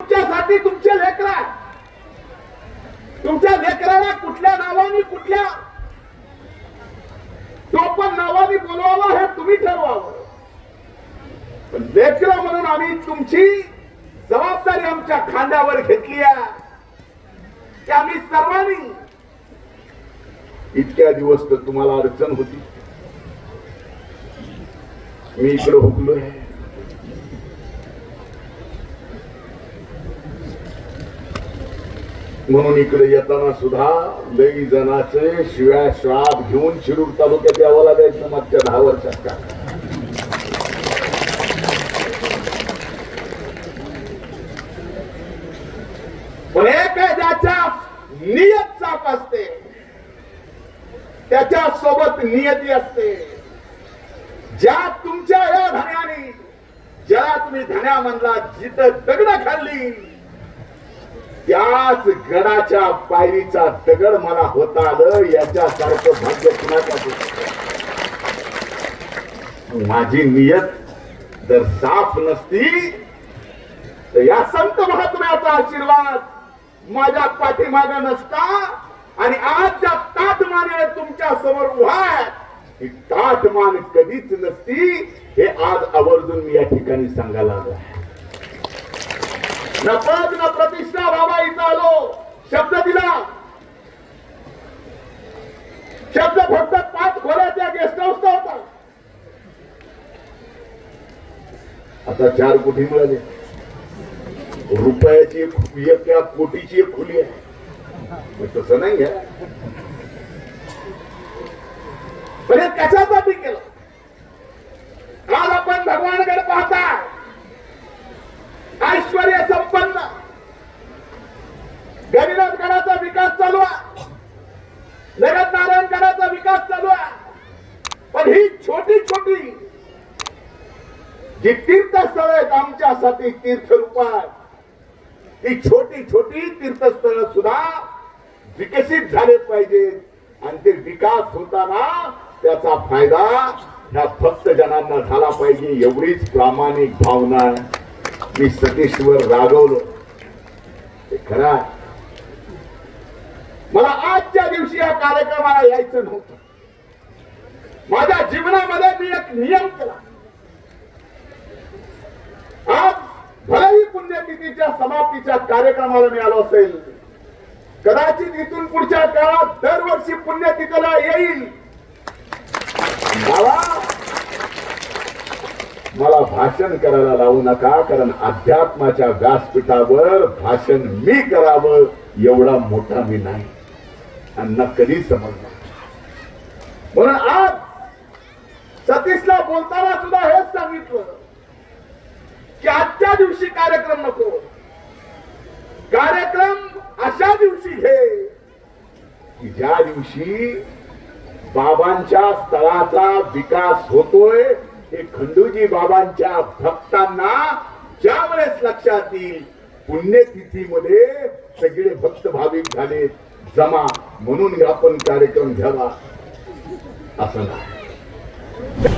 तुमच्यासाठी तुमचे लेकरा तुमच्या लेकराला कुठल्या नावाने कुठल्या टोपण नावाने बोलवावं हे तुम्ही ठरवावं. लेकर म्हणून आम्ही तुमची जबाबदारी आमच्या खांद्यावर घेतली आहे. की आम्ही सर्वांनी इतक्या दिवस तर तुम्हाला अडचण होती. मी इकडे हुकलोय. म्हणून इकडे येताना सुद्धा लई जणाचे शिव्या श्राप घेऊन शिरूर तालुक्यात यावं लागायचं मागच्या दहा वर्षात का? पण एक ज्याच्या नियत चाप असते त्याच्या सोबत नियती असते. ज्या तुमच्या या धन्याने ज्याला तुम्ही धन्या म्हणला जिथं दगड खाल्ली त्याच गडाच्या पायरीचा दगड मला होता आलं याच्यासारखं भाग्य माझी नियत जर साफ नसती तर या संत महात्म्याचा आशीर्वाद माझ्या पाठीमाग नसता आणि आज ज्या ताटमाने तुमच्यासमोर उभा आहे. ही ताटमान कधीच नसती हे आज आवर्जून मी या ठिकाणी सांगायला आलो आहे न पद न प्रतिष्ठा बाबा इथं आलो. शब्द दिला. शब्द फक्त पाच खोल्याच्या गेस्ट हाऊसचा होता. आता चार कोटी मिळाले. रुपयाची एक एक या कोटीची एक खुली आहे. तसं नाही आहे. पण हे कशासाठी केलं आज आपण भगवानकडे पाहता ऐश्वर संपन्न गणिनाथ गडाचा विकास चालू आहे जगत नारायण गडाचा विकास चालू आहे पण ही छोटी छोटी जी तीर्थस्थळ आहेत आमच्यासाठी तीर्थरूपात ही छोटी छोटी तीर्थस्थळ सुद्धा विकसित झाले पाहिजेत आणि ते विकास होताना त्याचा फायदा ह्या भक्त जनांना झाला पाहिजे एवढीच प्रामाणिक भावना आहे. मी सतीशवर रागवलो ते खरं आहे. मला आजच्या दिवशी या कार्यक्रमाला यायचं नव्हतं माझ्या जीवनामध्ये मी एक नियम केला आज भलेही पुण्यतिथीच्या समाप्तीच्या कार्यक्रमाला मी आलो असेल. कदाचित इथून पुढच्या काळात दरवर्षी पुण्यतिथीला येईल. मला भाषण करायला लावू नका कारण अध्यात्माच्या व्यासपीठावर भाषण मी करावं एवढा मोठा मी नाही. आणि कधी समजणार म्हणून आज सतीशला बोलताना सुद्धा हेच सांगितलं की आजच्या दिवशी कार्यक्रम नको. कार्यक्रम अशा दिवशी घे. की ज्या दिवशी बाबांच्या स्थळाचा विकास होतोय हे खंडूजी बाबांच्या भक्तांना ज्या वेळेस लक्षात येईल पुण्यतिथीमध्ये सगळे भक्त भाविक झाले जमा म्हणून आपण कार्यक्रम घ्यावा. असं नाही.